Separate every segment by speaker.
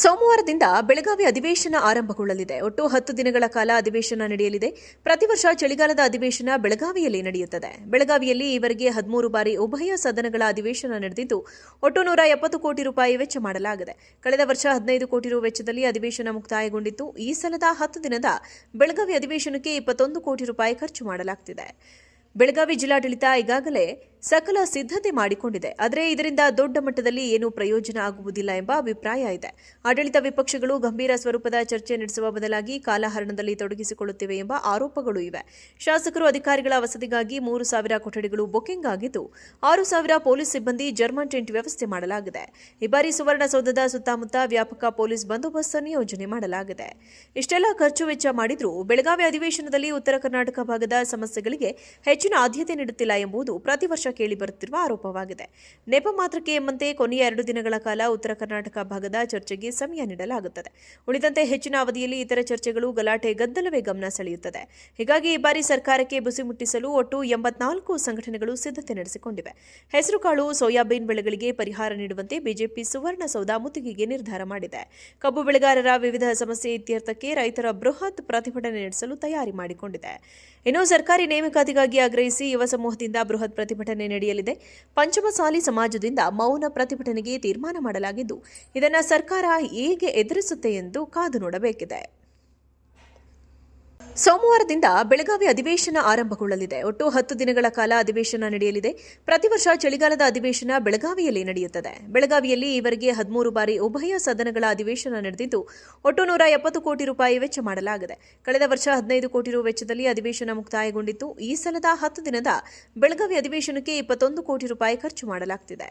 Speaker 1: ಸೋಮವಾರದಿಂದ ಬೆಳಗಾವಿ ಅಧಿವೇಶನ ಆರಂಭಗೊಳ್ಳಲಿದೆ. ಒಟ್ಟು ಹತ್ತು ದಿನಗಳ ಕಾಲ ಅಧಿವೇಶನ ನಡೆಯಲಿದೆ. ಪ್ರತಿ ವರ್ಷ ಚಳಿಗಾಲದ ಅಧಿವೇಶನ ಬೆಳಗಾವಿಯಲ್ಲಿ ನಡೆಯುತ್ತದೆ. ಬೆಳಗಾವಿಯಲ್ಲಿ ಈವರೆಗೆ ಹದಿಮೂರು ಬಾರಿ ಉಭಯ ಸದನಗಳ ಅಧಿವೇಶನ ನಡೆದಿದ್ದು, ಒಟ್ಟು ನೂರ ಎಪ್ಪತ್ತು ಕೋಟಿ ರೂಪಾಯಿ ವೆಚ್ಚ ಮಾಡಲಾಗಿದೆ. ಕಳೆದ ವರ್ಷ ಹದಿನೈದು ಕೋಟಿ ರು ವೆಚ್ಚದಲ್ಲಿ ಅಧಿವೇಶನ ಮುಕ್ತಾಯಗೊಂಡಿತ್ತು. ಈ ಸಲದ ಹತ್ತು ದಿನದ ಬೆಳಗಾವಿ ಅಧಿವೇಶನಕ್ಕೆ ಇಪ್ಪತ್ತೊಂದು ಕೋಟಿ ರೂಪಾಯಿ ಖರ್ಚು ಮಾಡಲಾಗುತ್ತಿದೆ ಬೆಳಗಾವಿ ಜಿಲ್ಲಾಡಳಿತ ಈಗಾಗಲೇ ಸಕಲ ಸಿದ್ಧತೆ ಮಾಡಿಕೊಂಡಿದೆ. ಆದರೆ ಇದರಿಂದ ದೊಡ್ಡ ಮಟ್ಟದಲ್ಲಿ ಏನೂ ಪ್ರಯೋಜನ ಆಗುವುದಿಲ್ಲ ಎಂಬ ಅಭಿಪ್ರಾಯ ಇದೆ. ಆಡಳಿತ ವಿಪಕ್ಷಗಳು ಗಂಭೀರ ಸ್ವರೂಪದ ಚರ್ಚೆ ನಡೆಸುವ ಬದಲಾಗಿ ಕಾಲಹರಣದಲ್ಲಿ ತೊಡಗಿಸಿಕೊಳ್ಳುತ್ತಿವೆ ಎಂಬ ಆರೋಪಗಳು ಇವೆ. ಶಾಸಕರು ಅಧಿಕಾರಿಗಳ ವಸತಿಗಾಗಿ ಮೂರು ಸಾವಿರ ಕೊಠಡಿಗಳು ಬುಕಿಂಗ್ ಆಗಿದ್ದು, ಆರು ಸಾವಿರ ಪೊಲೀಸ್ ಸಿಬ್ಬಂದಿ ಜರ್ಮನ್ ಟೆಂಟ್ ವ್ಯವಸ್ಥೆ ಮಾಡಲಾಗಿದೆ. ಈ ಬಾರಿ ಸುವರ್ಣಸೌಧದ ಸುತ್ತಮುತ್ತ ವ್ಯಾಪಕ ಪೊಲೀಸ್ ಬಂದೋಬಸ್ತ್ ನಿಯೋಜನೆ ಮಾಡಲಾಗಿದೆ. ಇಷ್ಟೆಲ್ಲ ಖರ್ಚು ವೆಚ್ಚ ಮಾಡಿದ್ರೂ ಬೆಳಗಾವಿ ಅಧಿವೇಶನದಲ್ಲಿ ಉತ್ತರ ಕರ್ನಾಟಕ ಭಾಗದ ಸಮಸ್ಯೆಗಳಿಗೆ ಹೆಚ್ಚಿನ ಆದ್ಯತೆ ನೀಡುತ್ತಿಲ್ಲ ಎಂಬುದು ಪ್ರತಿ ವರ್ಷ ಕೇಳಿಬರುತ್ತಿರುವ ಆರೋಪವಾಗಿದೆ. ನೆಪ ಮಾತ್ರಕ್ಕೆ ಎಂಬಂತೆ ಕೊನೆಯ ಎರಡು ದಿನಗಳ ಕಾಲ ಉತ್ತರ ಕರ್ನಾಟಕ ಭಾಗದ ಚರ್ಚೆಗೆ ಸಮಯ ನೀಡಲಾಗುತ್ತದೆ. ಉಳಿದಂತೆ ಹೆಚ್ಚಿನ ಅವಧಿಯಲ್ಲಿ ಇತರ ಚರ್ಚೆಗಳು ಗಲಾಟೆ ಗದ್ದಲವೇ ಗಮನ ಸೆಳೆಯುತ್ತದೆ. ಹೀಗಾಗಿ ಈ ಬಾರಿ ಸರ್ಕಾರಕ್ಕೆ ಬುಸಿ ಮುಟ್ಟಿಸಲು ಒಟ್ಟು ಎಂಬತ್ನಾಲ್ಕು ಸಂಘಟನೆಗಳು ಸಿದ್ಧತೆ ನಡೆಸಿಕೊಂಡಿವೆ. ಹೆಸರುಕಾಳು ಸೋಯಾಬೀನ್ ಬೆಳೆಗಳಿಗೆ ಪರಿಹಾರ ನೀಡುವಂತೆ ಬಿಜೆಪಿ ಸುವರ್ಣಸೌಧ ಮುತ್ತಿಗೆಗೆ ನಿರ್ಧಾರ ಮಾಡಿದೆ. ಕಬ್ಬು ಬೆಳೆಗಾರರ ವಿವಿಧ ಸಮಸ್ಯೆ ಇತ್ಯರ್ಥಕ್ಕೆ ರೈತರ ಬೃಹತ್ ಪ್ರತಿಭಟನೆ ನಡೆಸಲು ತಯಾರಿ ಮಾಡಿಕೊಂಡಿದೆ. ಇನ್ನು ಸರ್ಕಾರಿ ನೇಮಕಾತಿಗಾಗಿ ಆಗ್ರಹಿಸಿ ಯುವ ಸಮೂಹದಿಂದ ಬೃಹತ್ ಪ್ರತಿಭಟನೆ ನಡೆಯಲಿದೆ. ಪಂಚಮಸಾಲಿ ಸಮಾಜದಿಂದ ಮೌನ ಪ್ರತಿಭಟನೆಗೆ ತೀರ್ಮಾನ ಮಾಡಲಾಗಿದ್ದು ಇದನ್ನು ಸರ್ಕಾರ ಹೇಗೆ ಎದುರಿಸುತ್ತೆ ಎಂದು ಕಾದು ನೋಡಬೇಕಿದೆ. ಸೋಮವಾರದಿಂದ ಬೆಳಗಾವಿ ಅಧಿವೇಶನ ಆರಂಭಗೊಳ್ಳಲಿದೆ. ಒಟ್ಟು ಹತ್ತು ದಿನಗಳ ಕಾಲ ಅಧಿವೇಶನ ನಡೆಯಲಿದೆ. ಪ್ರತಿ ವರ್ಷ ಚಳಿಗಾಲದ ಅಧಿವೇಶನ ಬೆಳಗಾವಿಯಲ್ಲಿ ನಡೆಯುತ್ತದೆ. ಬೆಳಗಾವಿಯಲ್ಲಿ ಈವರೆಗೆ ಹದಿಮೂರು ಬಾರಿ ಉಭಯ ಸದನಗಳ ಅಧಿವೇಶನ ನಡೆದಿದ್ದು, ಒಟ್ಟು ನೂರ ಎಪ್ಪತ್ತು ಕೋಟಿ ರೂಪಾಯಿ ವೆಚ್ಚ ಮಾಡಲಾಗಿದೆ. ಕಳೆದ ವರ್ಷ ಹದಿನೈದು ಕೋಟಿ ರೂ ವೆಚ್ಚದಲ್ಲಿ ಅಧಿವೇಶನ ಮುಕ್ತಾಯಗೊಂಡಿತ್ತು. ಈ ಸಲದ ಹತ್ತು ದಿನದ ಬೆಳಗಾವಿ ಅಧಿವೇಶನಕ್ಕೆ ಇಪ್ಪತ್ತೊಂದು ಕೋಟಿ ರೂಪಾಯಿ ಖರ್ಚು ಮಾಡಲಾಗುತ್ತಿದೆ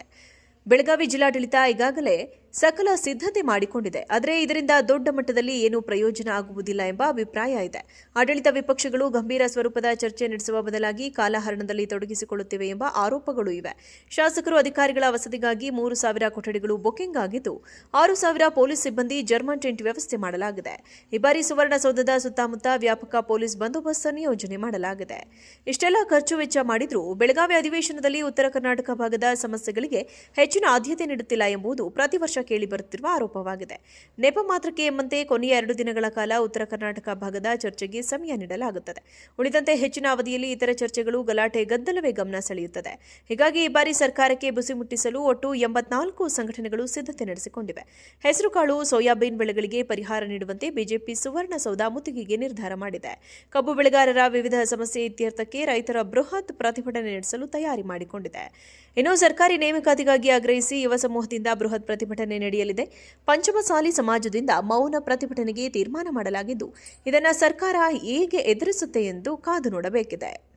Speaker 1: ಬೆಳಗಾವಿ ಜಿಲ್ಲಾಡಳಿತ ಈಗಾಗಲೇ ಸಕಲ ಸಿದ್ಧತೆ ಮಾಡಿಕೊಂಡಿದೆ. ಆದರೆ ಇದರಿಂದ ದೊಡ್ಡ ಮಟ್ಟದಲ್ಲಿ ಏನೂ ಪ್ರಯೋಜನ ಆಗುವುದಿಲ್ಲ ಎಂಬ ಅಭಿಪ್ರಾಯ ಇದೆ. ಆಡಳಿತ ವಿಪಕ್ಷಗಳು ಗಂಭೀರ ಸ್ವರೂಪದ ಚರ್ಚೆ ನಡೆಸುವ ಬದಲಾಗಿ ಕಾಲಹರಣದಲ್ಲಿ ತೊಡಗಿಸಿಕೊಳ್ಳುತ್ತಿವೆ ಎಂಬ ಆರೋಪಗಳು ಇವೆ. ಶಾಸಕರು ಅಧಿಕಾರಿಗಳ ವಸತಿಗಾಗಿ ಮೂರು ಸಾವಿರ ಕೊಠಡಿಗಳು ಬುಕಿಂಗ್ ಆಗಿದ್ದು, ಆರು ಸಾವಿರ ಪೊಲೀಸ್ ಸಿಬ್ಬಂದಿ ಜರ್ಮನ್ ಟೆಂಟ್ ವ್ಯವಸ್ಥೆ ಮಾಡಲಾಗಿದೆ. ಈ ಬಾರಿ ಸುವರ್ಣಸೌಧದ ಸುತ್ತಮುತ್ತ ವ್ಯಾಪಕ ಪೊಲೀಸ್ ಬಂದೋಬಸ್ತ್ ನಿಯೋಜನೆ ಮಾಡಲಾಗಿದೆ. ಇಷ್ಟೆಲ್ಲ ಖರ್ಚು ವೆಚ್ಚ ಮಾಡಿದರೂ ಬೆಳಗಾವಿ ಅಧಿವೇಶನದಲ್ಲಿ ಉತ್ತರ ಕರ್ನಾಟಕ ಭಾಗದ ಸಮಸ್ಯೆಗಳಿಗೆ ಹೆಚ್ಚಿನ ಆದ್ಯತೆ ನೀಡುತ್ತಿಲ್ಲ ಎಂಬುದು ಪ್ರತಿ ವರ್ಷ ಕೇಳಿಬರುತ್ತಿರುವ ಆರೋಪವಾಗಿದೆ. ನೆಪ ಮಾತ್ರಕ್ಕೆ ಎಂಬಂತೆ ಕೊನೆಯ ಎರಡು ದಿನಗಳ ಕಾಲ ಉತ್ತರ ಕರ್ನಾಟಕ ಭಾಗದ ಚರ್ಚೆಗೆ ಸಮಯ ನೀಡಲಾಗುತ್ತದೆ. ಉಳಿದಂತೆ ಹೆಚ್ಚಿನ ಅವಧಿಯಲ್ಲಿ ಇತರ ಚರ್ಚೆಗಳು ಗಲಾಟೆ ಗದ್ದಲವೇ ಗಮನ ಸೆಳೆಯುತ್ತದೆ. ಹೀಗಾಗಿ ಈ ಬಾರಿ ಸರ್ಕಾರಕ್ಕೆ ಬುಸಿ ಮುಟ್ಟಿಸಲು ಒಟ್ಟು ಎಂಬತ್ನಾಲ್ಕು ಸಂಘಟನೆಗಳು ಸಿದ್ಧತೆ ನಡೆಸಿಕೊಂಡಿವೆ. ಹೆಸರುಕಾಳು ಸೋಯಾಬೀನ್ ಬೆಳೆಗಳಿಗೆ ಪರಿಹಾರ ನೀಡುವಂತೆ ಬಿಜೆಪಿ ಸುವರ್ಣಸೌಧ ಮುತ್ತಿಗೆಗೆ ನಿರ್ಧಾರ ಮಾಡಿದೆ. ಕಬ್ಬು ಬೆಳೆಗಾರರ ವಿವಿಧ ಸಮಸ್ಯೆ ಇತ್ಯರ್ಥಕ್ಕೆ ರೈತರ ಬೃಹತ್ ಪ್ರತಿಭಟನೆ ನಡೆಸಲು ತಯಾರಿ ಮಾಡಿಕೊಂಡಿದೆ. ಇನ್ನು ಸರ್ಕಾರಿ ನೇಮಕಾತಿಗಾಗಿ ಆಗ್ರಹಿಸಿ ಯುವ ಸಮೂಹದಿಂದ ಬೃಹತ್ ಪ್ರತಿಭಟನೆ ನಡೆಯಲಿದೆ. ಪಂಚಮಸಾಲಿ ಸಮಾಜದಿಂದ ಮೌನ ಪ್ರತಿಭಟನೆಗೆ ತೀರ್ಮಾನ ಮಾಡಲಾಗಿದ್ದು, ಇದನ್ನು ಸರ್ಕಾರ ಹೇಗೆ ಎದುರಿಸುತ್ತೆ ಎಂದು ಕಾದು ನೋಡಬೇಕಿದೆ.